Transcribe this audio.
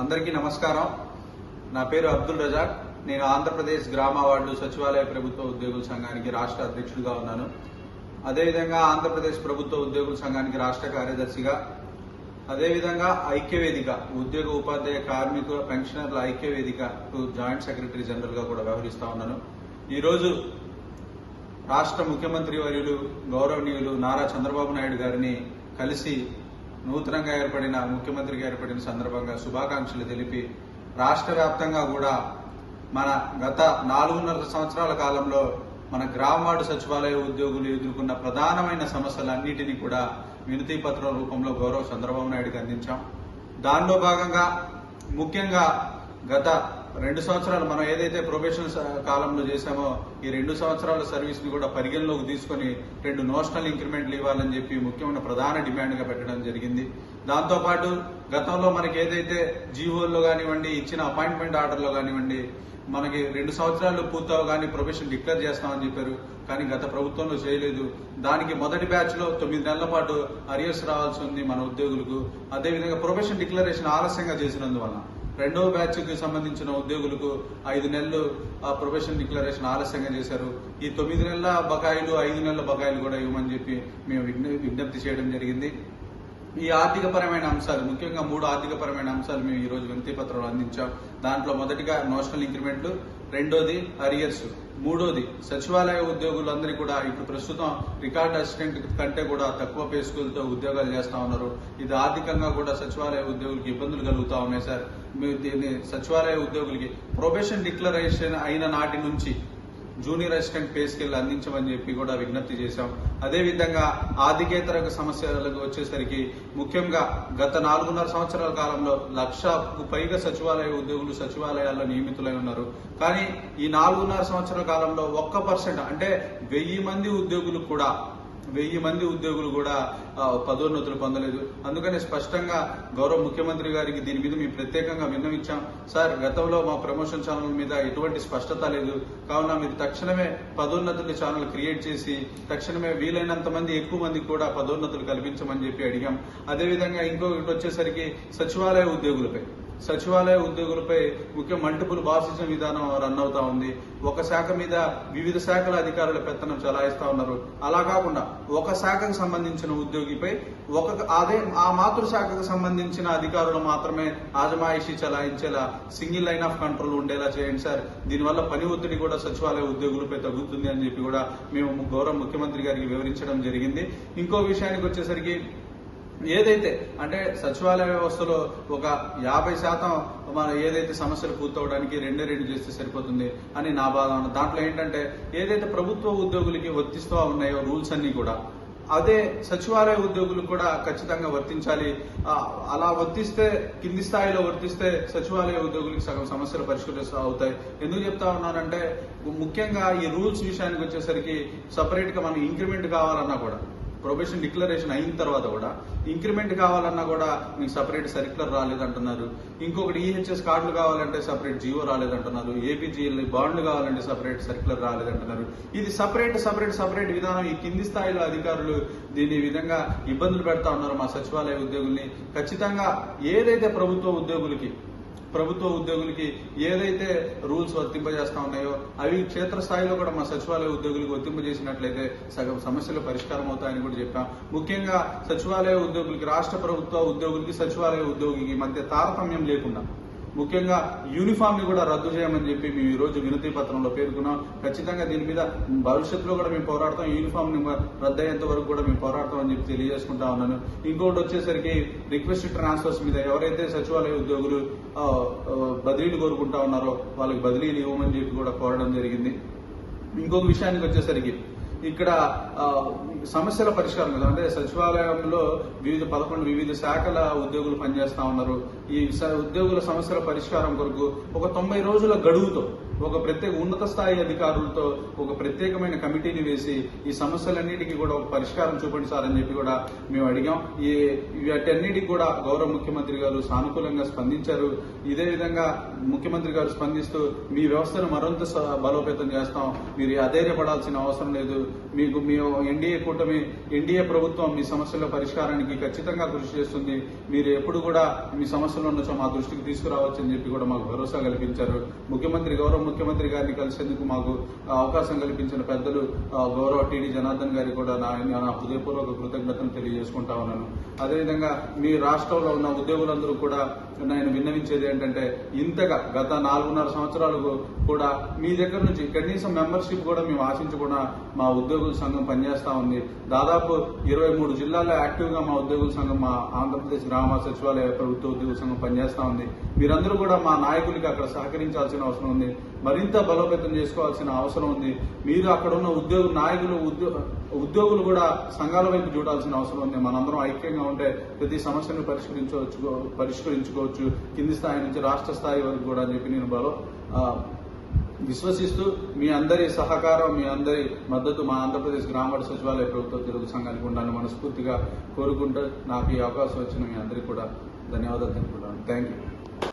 అందరికీ నమస్కారం. నా పేరు అబ్దుల్ రజాక్. నేను ఆంధ్రప్రదేశ్ గ్రామ వార్డు సచివాలయ ప్రభుత్వ ఉద్యోగుల సంఘానికి రాష్ట్ర అధ్యక్షుడిగా ఉన్నాను. అదేవిధంగా ఆంధ్రప్రదేశ్ ప్రభుత్వ ఉద్యోగుల సంఘానికి రాష్ట్ర కార్యదర్శిగా అదేవిధంగా ఐక్యవేదిక ఉద్యోగ ఉపాధ్యాయ కార్మికుల పెన్షనర్ల ఐక్యవేదికకు జాయింట్ సెక్రటరీ జనరల్గా కూడా వ్యవహరిస్తా ఉన్నాను. ఈరోజు రాష్ట్ర ముఖ్యమంత్రి వర్యులు గౌరవనీయులు నారా చంద్రబాబు నాయుడు గారిని కలిసి నూతనంగా ఏర్పడిన ముఖ్యమంత్రిగా ఏర్పడిన సందర్భంగా శుభాకాంక్షలు తెలిపి రాష్ట్ర వ్యాప్తంగా కూడా మన గత నాలుగున్నర సంవత్సరాల కాలంలో మన గ్రామ వార్డు సచివాలయ ఉద్యోగులు ఎదుర్కొన్న ప్రధానమైన సమస్యలన్నిటినీ కూడా వినతి పత్రం రూపంలో గౌరవ చంద్రబాబు నాయుడుకి అందించాం. దానిలో భాగంగా ముఖ్యంగా గత రెండు సంవత్సరాలు మనం ఏదైతే ప్రొబేషన్ స- కాలంలో చేశామో ఈ రెండు సంవత్సరాల సర్వీస్ని కూడా పరిగణలోకి తీసుకొని రెండు నోషనల్ ఇంక్రిమెంట్లు ఇవ్వాలని చెప్పి ముఖ్యమైన ప్రధాన డిమాండ్గా పెట్టడం జరిగింది. దాంతో పాటు గతంలో మనకి ఏదైతే జీవోల్లో కానివ్వండి ఇచ్చిన అపాయింట్మెంట్ ఆర్డర్లో కానివ్వండి మనకి రెండు సంవత్సరాలు పూర్తవగానే ప్రొఫెషన్ డిక్లేర్ చేస్తామని చెప్పారు. కానీ గత ప్రభుత్వంలో చేయలేదు. దానికి మొదటి బ్యాచ్లో తొమ్మిది నెలల పాటు అరియర్స్ రావాల్సి ఉంది మన ఉద్యోగులకు. అదేవిధంగా ప్రొఫెషన్ డిక్లరేషన్ ఆలస్యంగా చేసినందువల్ల రెండవ బ్యాచ్కి సంబంధించిన ఉద్యోగులకు ఐదు నెలలు ఆ ప్రొఫెషన్ డిక్లరేషన్ ఆలస్యంగా చేశారు. ఈ తొమ్మిది నెలల బకాయిలు ఐదు నెలల బకాయిలు కూడా ఇవ్వమని చెప్పి మేము విజ్ఞ- విజ్ఞప్తి చేయడం జరిగింది. ఈ ఆర్థికపరమైన అంశాలు ముఖ్యంగా మూడు ఆర్థికపరమైన అంశాలు మేము ఈ రోజు వినతి పత్రాలు అందించాం. దాంట్లో మొదటిగా నోషనల్ ఇంక్రిమెంట్లు రెండోది అరియర్స్. మూడోది సచివాలయ ఉద్యోగులందరికీ కూడా ఇప్పుడు ప్రస్తుతం రికార్డ్ అసిస్టెంట్ కంటే కూడా తక్కువ పే స్కూల్తో ఉద్యోగాలు చేస్తా ఉన్నారు. ఇది ఆర్థికంగా కూడా సచివాలయ ఉద్యోగులకు ఇబ్బందులు కలుగుతా ఉన్నాయి సార్. మీరు దీన్ని సచివాలయ ఉద్యోగులకి ప్రొబేషన్ డిక్లరేషన్ అయిన నాటి నుంచి జూనియర్ అసిస్టెంట్ పే స్కేల్ అందించమని చెప్పి కూడా విజ్ఞప్తి చేశాం. అదేవిధంగా ఆర్థికేతర సమస్యలకు వచ్చేసరికి ముఖ్యంగా గత నాలుగున్నర సంవత్సరాల కాలంలో లక్షకు పైగా సచివాలయ ఉద్యోగులు సచివాలయాల్లో నియమితులై ఉన్నారు. కానీ ఈ నాలుగున్నర సంవత్సరాల కాలంలో ఒక్క పర్సెంట్ అంటే వెయ్యి మంది ఉద్యోగులు కూడా వెయ్యి మంది ఉద్యోగులు కూడా పదోన్నతులు పొందలేదు. అందుకని స్పష్టంగా గౌరవ ముఖ్యమంత్రి గారికి దీని మీద మేము ప్రత్యేకంగా విన్నవించాం. సార్ గతంలో మా ప్రమోషన్ ఛానల్ మీద ఎటువంటి స్పష్టత లేదు. కావున మీరు తక్షణమే పదోన్నతుల ఛానల్ క్రియేట్ చేసి తక్షణమే వీలైనంత మంది ఎక్కువ మందికి కూడా పదోన్నతులు కల్పించమని చెప్పి అడిగాం. అదేవిధంగా ఇంకొకటి వచ్చేసరికి సచివాలయ ఉద్యోగులపై. సచివాలయ ఉద్యోగులపై ముఖ్య మల్టిపుల్ బాసిజం విధానం రన్ అవుతా ఉంది. ఒక శాఖ మీద వివిధ శాఖల అధికారుల పెత్తనం చలాయిస్తా ఉన్నారు. అలా కాకుండా ఒక శాఖకు సంబంధించిన ఉద్యోగిపై ఒక అదే ఆ మాతృ శాఖకు సంబంధించిన అధికారులు మాత్రమే ఆజమాయిషీ చలాయించేలా సింగిల్ లైన్ ఆఫ్ కంట్రోల్ ఉండేలా చేయండి సార్. దీనివల్ల పని ఒత్తిడి కూడా సచివాలయ ఉద్యోగులపై తగ్గుతుంది అని చెప్పి కూడా మేము గౌరవ ముఖ్యమంత్రి గారికి వివరించడం జరిగింది. ఇంకో విషయానికి వచ్చేసరికి ఏదైతే అంటే సచివాలయ వ్యవస్థలో ఒక యాభై శాతం మన ఏదైతే సమస్యలు పూర్తవడానికి రెండే రెండు చేస్తే సరిపోతుంది అని నా భావన దాంట్లో ఏంటంటే ఏదైతే ప్రభుత్వ ఉద్యోగులకి వర్తిస్తూ ఉన్నాయో రూల్స్ అన్ని కూడా అదే సచివాలయ ఉద్యోగులు కూడా ఖచ్చితంగా వర్తించాలి. అలా వర్తిస్తే కింది స్థాయిలో వర్తిస్తే సచివాలయ ఉద్యోగులకి సగం సమస్యలు పరిష్కరిస్తూ అవుతాయి. ఎందుకు చెప్తా ఉన్నానంటే ముఖ్యంగా ఈ రూల్స్ విషయానికి వచ్చేసరికి సపరేట్గా మనం ఇంక్రిమెంట్ కావాలన్నా కూడా ప్రొబేషన్ డిక్లరేషన్ అయిన తర్వాత కూడా ఇంక్రిమెంట్ కావాలన్నా కూడా మీకు సపరేట్ సర్క్యులర్ రాలేదంటున్నారు. ఇంకొకటి ఈహెచ్ఎస్ కార్డులు కావాలంటే సపరేట్ జియో రాలేదంటున్నారు. ఏపీజీఎల్ బాండ్లు కావాలంటే సపరేట్ సర్క్యులర్ రాలేదంటున్నారు. ఇది సపరేట్ సపరేట్ సపరేట్ విధానం. ఈ కింది స్థాయిలో అధికారులు దీని విధంగా ఇబ్బందులు పెడతా ఉన్నారు మా సచివాలయ ఉద్యోగుల్ని. ఖచ్చితంగా ఏదైతే ప్రభుత్వ ఉద్యోగులకి ప్రభుత్వ ఉద్యోగులకి ఏదైతే రూల్స్ వర్తింపజేస్తా ఉన్నాయో అవి క్షేత్రస్థాయిలో కూడా మా సచివాలయ ఉద్యోగులకు వర్తింపజేసినట్లయితే సగం సమస్యలు పరిష్కారం అవుతాయని కూడా చెప్పాం. ముఖ్యంగా సచివాలయ ఉద్యోగులకి రాష్ట్ర ప్రభుత్వ ఉద్యోగులకి సచివాలయ ఉద్యోగికి మధ్య తారతమ్యం లేకుండా ముఖ్యంగా యూనిఫామ్ని కూడా రద్దు చేయమని చెప్పి మేము ఈ రోజు వినతి పత్రంలో పేర్కొన్నాం. ఖచ్చితంగా దీని మీద భవిష్యత్తులో కూడా మేము పోరాడతాం. యూనిఫామ్ని రద్దు అయ్యేంత వరకు కూడా మేము పోరాడతాం అని చెప్పి తెలియజేసుకుంటా ఉన్నాను. ఇంకోటి వచ్చేసరికి రిక్వెస్ట్ ట్రాన్స్ఫర్స్ మీద ఎవరైతే సచివాలయ ఉద్యోగులు బదిలీలు కోరుకుంటా ఉన్నారో వాళ్ళకి బదిలీలు ఇవ్వమని చెప్పి కూడా కోరడం జరిగింది. ఇంకొక విషయానికి వచ్చేసరికి ఇక్కడ సమస్యల పరిష్కారం కదా? అంటే సచివాలయంలో వివిధ పదకొండు వివిధ శాఖల ఉద్యోగులు పనిచేస్తా ఉన్నారు. ఈ స- ఉద్యోగుల సమస్యల పరిష్కారం కొరకు ఒక తొంభై రోజుల గడువుతో ఒక ప్రత్యేక ఉన్నత స్థాయి అధికారులతో ఒక ప్రత్యేకమైన కమిటీని వేసి ఈ సమస్యలన్నిటికీ కూడా ఒక పరిష్కారం చూపండి సార్ అని చెప్పి కూడా మేము అడిగాం. ఈ వీటన్నిటికి కూడా గౌరవ ముఖ్యమంత్రి గారు సానుకూలంగా స్పందించారు. ఇదే విధంగా ముఖ్యమంత్రి గారు స్పందిస్తూ మీ వ్యవస్థను మరింత బలోపేతం చేస్తాం. మీరు అధైర్యపడాల్సిన అవసరం లేదు. మీకు మీ ఎన్డీఏ కూటమి ఎన్డీఏ ప్రభుత్వం మీ సమస్యల పరిష్కారానికి ఖచ్చితంగా కృషి చేస్తుంది. మీరు ఎప్పుడు కూడా మీ సమస్యలు ఉండొచ్చో మా దృష్టికి తీసుకురావచ్చు అని చెప్పి కూడా మాకు భరోసా కల్పించారు. ముఖ్యమంత్రి గౌరవ ముఖ్యమంత్రి గారిని కలిసేందుకు మాకు అవకాశం కల్పించిన పెద్దలు గౌరవ టీడీ జనార్దన్ గారికి కూడా నా నా హృదయపూర్వక కృతజ్ఞతను తెలియజేసుకుంటా ఉన్నాను. అదేవిధంగా మీ రాష్ట్రంలో ఉన్న ఉద్యోగులందరూ కూడా నేను విన్నవించేది ఏంటంటే ఇంతగా గత నాలుగున్నర సంవత్సరాలకు కూడా మీ దగ్గర నుంచి కనీసం మెంబర్షిప్ కూడా మేము ఆశించకుండా మా ఉద్యోగుల సంఘం పనిచేస్తా ఉంది. దాదాపు ఇరవై మూడు జిల్లాల్లో యాక్టివ్గా మా ఉద్యోగుల సంఘం మా ఆంధ్రప్రదేశ్ గ్రామ సచివాలయ ప్రభుత్వ ఉద్యోగుల సంఘం పనిచేస్తా ఉంది. మీరందరూ కూడా మా నాయకులకి అక్కడ సహకరించాల్సిన అవసరం ఉంది. మరింత బలోపేతం చేసుకోవాల్సిన అవసరం ఉంది. మీరు అక్కడ ఉన్న ఉద్యోగ నాయకులు ఉద్యో- ఉద్యోగులు కూడా సంఘాల వైపు చూడాల్సిన అవసరం ఉంది. మనందరం ఐక్యంగా ఉంటే ప్రతి సమస్యను పరిష్కరించవచ్చు పరిష్కరించుకోవచ్చు. కింది స్థాయి నుంచి రాష్ట్ర స్థాయి వరకు కూడా అని చెప్పి నేను బలో విశ్వసిస్తూ మీ అందరి సహకారం మీ అందరి మద్దతు మా ఆంధ్రప్రదేశ్ గ్రామ సచివాలయ ప్రభుత్వ తెలుగు సంఘానికి ఉండాలని మనస్ఫూర్తిగా కోరుకుంటూ నాకు ఈ అవకాశం వచ్చిన మీ అందరికీ కూడా ధన్యవాదాలు తెలుపుకుంటాను థ్యాంక్ యూ